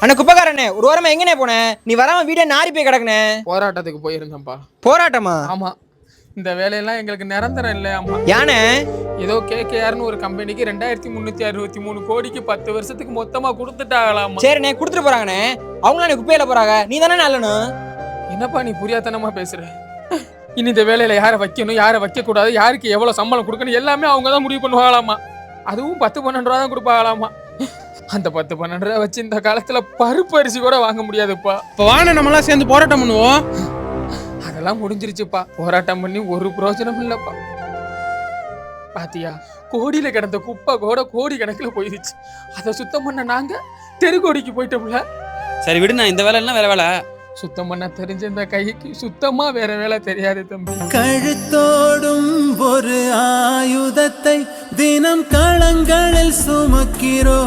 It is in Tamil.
அண்ணே குப்பக்காரண்ணே ஒரு வாரமா எங்கண்ணே போனேன் நீ வராம வீடே நாரி போய் கிடக்குனே. போராட்டத்துக்கு போயிருந்தேன்ப்பா. போராட்டமா? ஆமா. இந்த வேலையெல்லாம் எங்களுக்கு நிரந்தரம் இல்லை அம்மா யானே? ஏதோ கேகேஆர்னு ஒரு கம்பெனிக்கு ரெண்டாயிரத்தி முந்நூற்றி அறுபத்தி மூணு கோடிக்கு பத்து வருஷத்துக்கு மொத்தமா கொடுத்துட்டாங்களாமா சரிண்ணே கொடுத்துட்டு போறாங்கண்ணே. அவங்களாம் குப்பையில போறாங்க. நீ தானே நல்லணும் என்னப்பா நீ புரியாதனமா பேசுற? இனி இந்த வேலையில யாரை வைக்கணும் யாரை வைக்க கூடாது யாருக்கு எவ்வளவு சம்பளம் கொடுக்கணும் எல்லாமே அவங்க தான் முடிவு பண்ணுவாங்களாமா அதுவும் பத்து பன்னெண்டு ரூபா தான் கொடுப்பாங்களாமா அந்த பத்து பன்னெண்டு ரூபா வச்சு இந்த காலத்துல பருப்பு அரிசி கூட வாங்க முடியாதுப்பா. இப்போ வாங்க நம்மளாம் சேர்ந்து போராட்டம் பண்ணுவோம். அதெல்லாம் முடிஞ்சிருச்சுப்பா. போராட்டம் பண்ணி ஒரு பிரயோஜனம் இல்லப்பா. பாத்தியா கோடியில கிடந்த குப்பை கூட கோடி கணக்குல போயிருச்சு அதை சுத்தம் பண்ண நாங்க தெருக்கோடிக்கு போயிட்டோம்ல. சரி விடு நான் இந்த வேலை எல்லாம் வேற வேலை. சுத்தம் பண்ண தெரிஞ்ச இந்த கைக்கு சுத்தமா வேற வேலை தெரியாது தம்பி. கழுத்தோடும் ஒரு ஆயுதத்தை தினம் களங்களில் சுமக்கிறோம்.